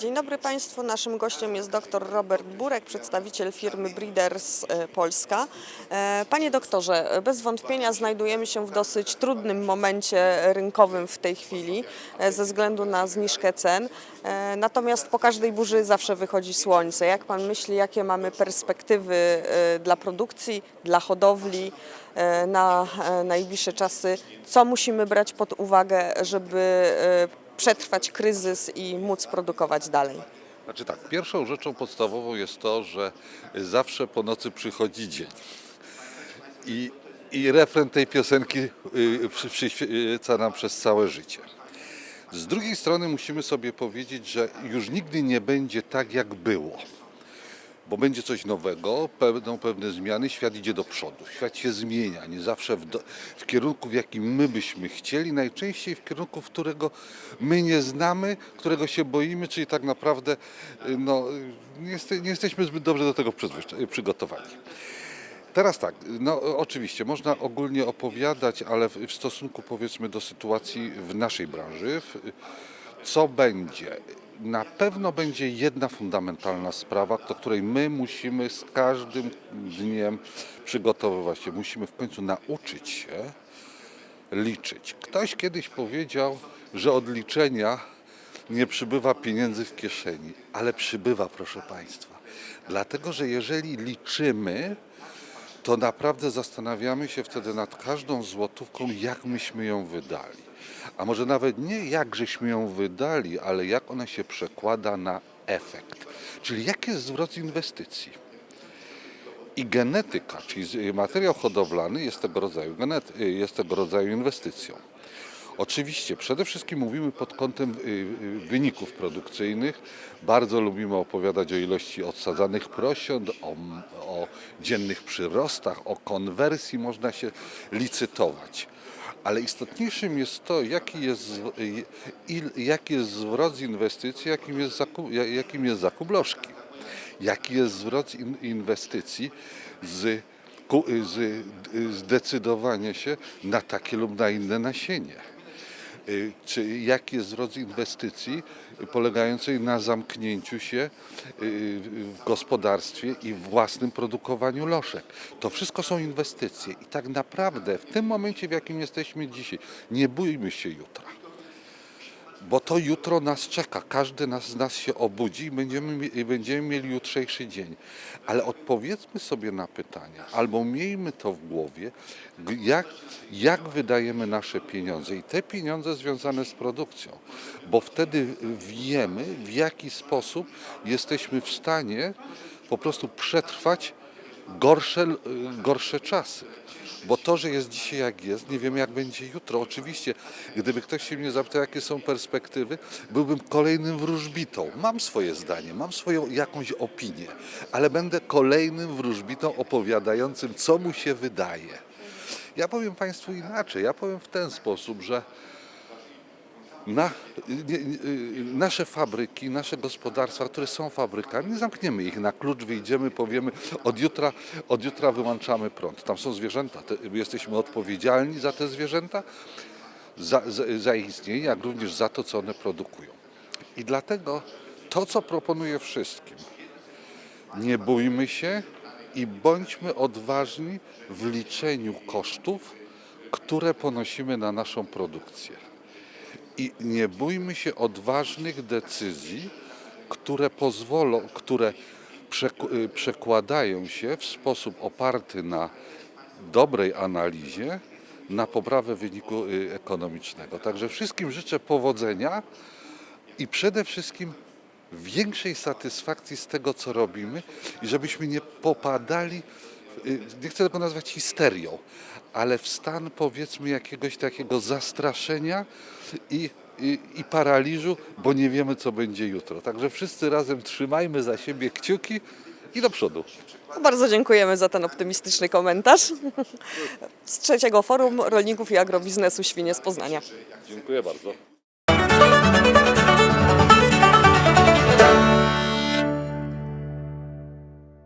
Dzień dobry Państwu. Naszym gościem jest dr Robert Burek, przedstawiciel firmy Breeders e, Polska. E, Panie doktorze, bez wątpienia znajdujemy się w dosyć trudnym momencie rynkowym w tej chwili e, ze względu na zniżkę cen. Natomiast po każdej burzy zawsze wychodzi słońce. Jak Pan myśli, jakie mamy perspektywy dla produkcji, dla hodowli na najbliższe czasy? Co musimy brać pod uwagę, żeby przetrwać kryzys i móc produkować dalej. Znaczy tak, pierwszą rzeczą podstawową jest to, że zawsze po nocy przychodzi dzień. I, i refren tej piosenki y, przy- przyświeca nam przez całe życie. Z drugiej strony musimy sobie powiedzieć, że już nigdy nie będzie tak, jak było. Bo będzie coś nowego, będą pewne zmiany, świat idzie do przodu, świat się zmienia, nie zawsze w, do, w kierunku, w jakim my byśmy chcieli, najczęściej w kierunku, którego my nie znamy, którego się boimy, czyli tak naprawdę y, no, y, nie, nie jesteśmy zbyt dobrze do tego przyzwycza- przygotowani. Teraz tak, no oczywiście można ogólnie opowiadać, ale w, w stosunku powiedzmy do sytuacji w naszej branży, w, co będzie? Na pewno będzie jedna fundamentalna sprawa, do której my musimy z każdym dniem przygotowywać się. Musimy w końcu nauczyć się liczyć. Ktoś kiedyś powiedział, że od liczenia nie przybywa pieniędzy w kieszeni, ale przybywa, proszę Państwa. Dlatego, że jeżeli liczymy, to naprawdę zastanawiamy się wtedy nad każdą złotówką, jak myśmy ją wydali. A może nawet nie jak żeśmy ją wydali, ale jak ona się przekłada na efekt. Czyli jaki jest zwrot inwestycji. I genetyka, czyli materiał hodowlany jest tego rodzaju, jest tego rodzaju inwestycją. Oczywiście, przede wszystkim mówimy pod kątem y, y, wyników produkcyjnych. Bardzo lubimy opowiadać o ilości odsadzanych prosiąt, o, o dziennych przyrostach, o konwersji, można się licytować. Ale istotniejszym jest to, jaki jest, y, il, jaki jest zwrot z inwestycji, jakim jest zakup, ja- jakim jest zakup. Jaki jest zwrot in, inwestycji z, z się na takie lub na inne nasienie czy jaki jest zwrot inwestycji polegającej na zamknięciu się y, w gospodarstwie i własnym produkowaniu loszek. To wszystko są inwestycje i tak naprawdę w tym momencie, w jakim jesteśmy dzisiaj, nie bójmy się jutra. Bo to jutro nas czeka. Każdy nas, z nas się obudzi i będziemy, będziemy mieli jutrzejszy dzień. Ale odpowiedzmy sobie na pytania, albo miejmy to w głowie, jak, jak wydajemy nasze pieniądze i te pieniądze związane z produkcją. Bo wtedy wiemy, w jaki sposób jesteśmy w stanie po prostu przetrwać gorsze, gorsze czasy. Bo to, że jest dzisiaj jak jest, nie wiemy jak będzie jutro. Oczywiście, gdyby ktoś się mnie zapytał, jakie są perspektywy, byłbym kolejnym wróżbitą. Mam swoje zdanie, mam swoją jakąś opinię, ale będę kolejnym wróżbitą opowiadającym, co mu się wydaje. Ja powiem Państwu inaczej. Ja powiem w ten sposób, że na, nie, nie, nasze fabryki, nasze gospodarstwa, które są fabrykami, nie zamkniemy ich na klucz, wyjdziemy, powiemy od jutra, od jutra wyłączamy prąd. Tam są zwierzęta, te, jesteśmy odpowiedzialni za te zwierzęta, za, za, za ich istnienie, jak również za to, co one produkują. I dlatego to, co proponuję wszystkim, nie bójmy się i bądźmy odważni w liczeniu kosztów, które ponosimy na naszą produkcję. I nie bójmy się odważnych decyzji, które pozwolą, które y, przekładają się w sposób oparty na dobrej analizie na poprawę wyniku y, ekonomicznego. Także wszystkim życzę powodzenia i przede wszystkim większej satysfakcji z tego, co robimy i żebyśmy nie popadali, nie chcę tego nazwać histerią, ale w stan powiedzmy jakiegoś takiego zastraszenia i, i, i paraliżu, bo nie wiemy, co będzie jutro. Także wszyscy razem trzymajmy za siebie kciuki i do przodu. Bardzo dziękujemy za ten optymistyczny komentarz z trzeciego forum rolników i agrobiznesu Świnie z Poznania. Dziękuję bardzo.